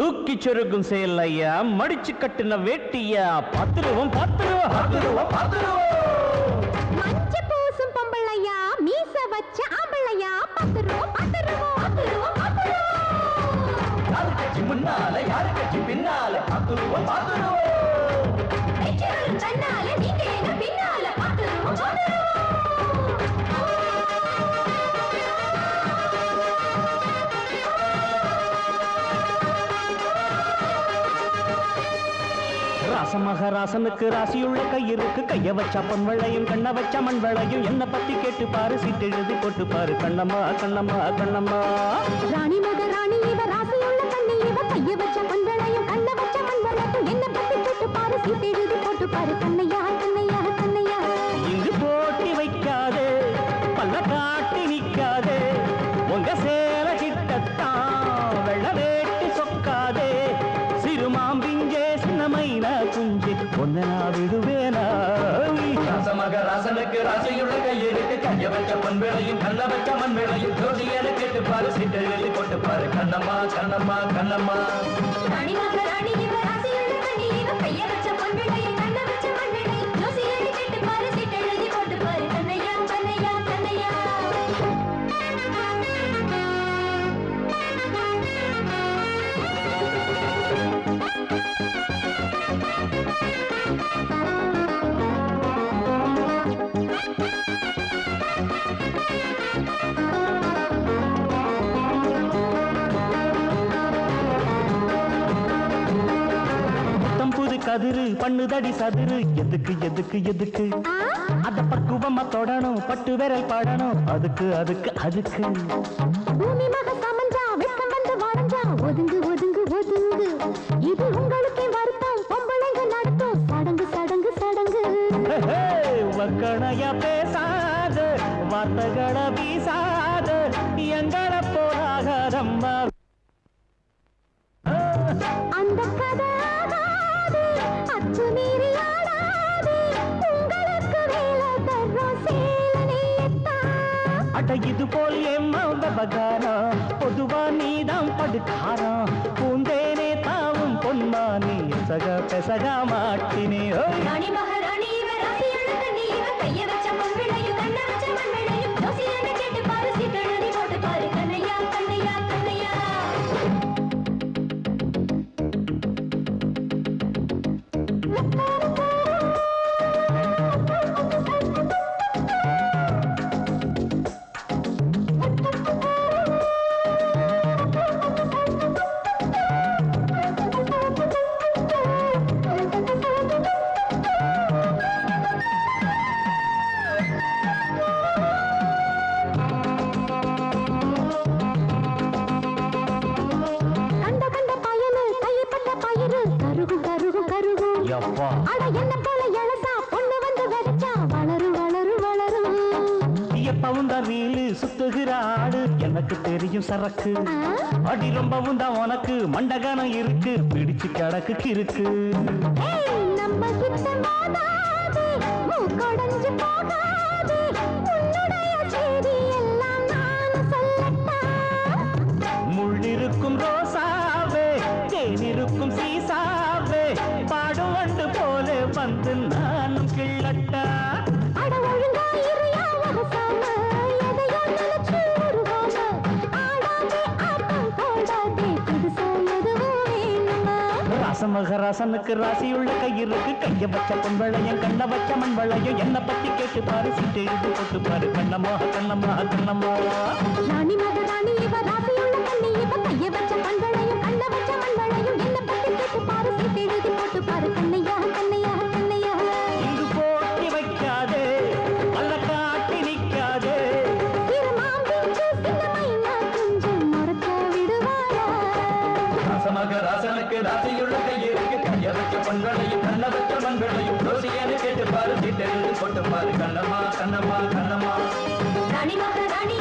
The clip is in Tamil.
தூக்கி சொருகும் செயல் ஐயா மடிச்சு கட்டின வேட்டியா? பத்துருவோம் பத்துருவோம் பத்துருவோம் பத்துருவோம். மஞ்ச பூசும் பொம்பளையா? மீச வச்ச ஆம்பளையா? பத்து ரூபா பத்து ரூபா பத்து ரூபா பத்து ரூபா யாரு கட்சி முன்னால? யாரு கட்சி பின்னால? பத்துருவோம் பத்துருவோம். வெற்றிகளும் தன்னால நீங்க ராசமகராசனுக்கு ராசியுள்ள கையிருக்கு கைய வச்சா பொன் வெள்ளையும் கண்ண வச்சா மண் வெள்ளையும். என்ன பத்தி கேட்டு பாரு சீட்டு எழுதி போட்டு பாரு கண்ணம்மா கண்ணம்மா கண்ணம்மா. ராணி மக ராணி இவ ராசியுள்ள கண்ணி இவ கைய வச்ச மண்வளையும் கண்ண வச்ச மண்வளையும் என்ன பத்தி கேட்டு பாரு சீட்டு எழுதி போட்டு பாரு கண்ணையா கண்ணையா கண்ணையா இங்கு போட்டி வைக்காதே பல்ல காட்டி குஞ்சு ஒன்ன நான் விடுவேனா ராசமக ராசனுக்கு ராசியுள்ள கையிருக்கு கைய வச்ச பொன் வேளையும் கண்ண வச்ச மண் வேளையும் ஜோதியனை கேட்டு பாரு சீட்டை எழுதி போட்டு பாரு. கண்ணம்மா கண்ணம்மா கண்ணம்மா. கதிரு பண்ணுதடி சதுரு. எதுக்கு எதுக்கு எதுக்கு? அத பக்குவமா தொடணும் பட்டு விரல் படணும். அதுக்கு அதுக்கு அதுக்கு. பூமி மக சமஞ்சா வெப்பம் வந்து வரைஞ்சா ஒதுங்கு ஒதுங்கு ஒதுங்கு. இது உங்களுக்கே வருத்தம். பொம்பளைங்க நடத்தும் சடங்கு சடங்கு சடங்கு. வக்கணைய பேசாத. வார்த்தைகளை வீசாத. எங்களை போராகரம்மா அந்த கதை இது போல் எம்மா விவகாரம் பொதுவா நீதான் படுக்காரம் பூந்தேனே தாவும் பொன்மானே சக பெசகா மாட்டினே என்ன போல எழசா பொண்ணு வந்து வெடிச்சா வளரும் வளரும் வளரும். எப்பவும் தான் ரீலு சுத்துகிற ஆடு. எனக்கு தெரியும் சரக்கு. அடி ரொம்பவும் தான் உனக்கு. மண்டகனம் இருக்கு. பிடிச்சு கிடக்கு கிறுக்கு. ஏய், நம்ம போகாதே. உன்னுடைய செய்தி எல்லாம் நான் சொல்லட்டா? முள்ளிருக்கும் ரோசாவே தேனிருக்கும் சீசாவே பாடும் வண்டு போல வந்து நானும் கிள்ளட்டா? ராசமகராசனுக்கு ராசியுள்ள கையிருக்கு கைய வச்ச பொன்வளையம் கண்ண வச்ச மண் வளையம் என்ன பத்தி கேட்டு பாரு சீட்டு எழுதி போட்டு பாரு. கண்ணம்மா கண்ணம்மா கண்ணம்மா. ராணி மகாராணி இவ ராசியுள்ள கைய வச்ச மண்களையும் வேளையும் கேட்டு பாரு தெரிந்து எழுதி போட்டு பாரு கண்ணம்மா கண்ணம்மா கண்ணம்மா. ராணி மகாராணி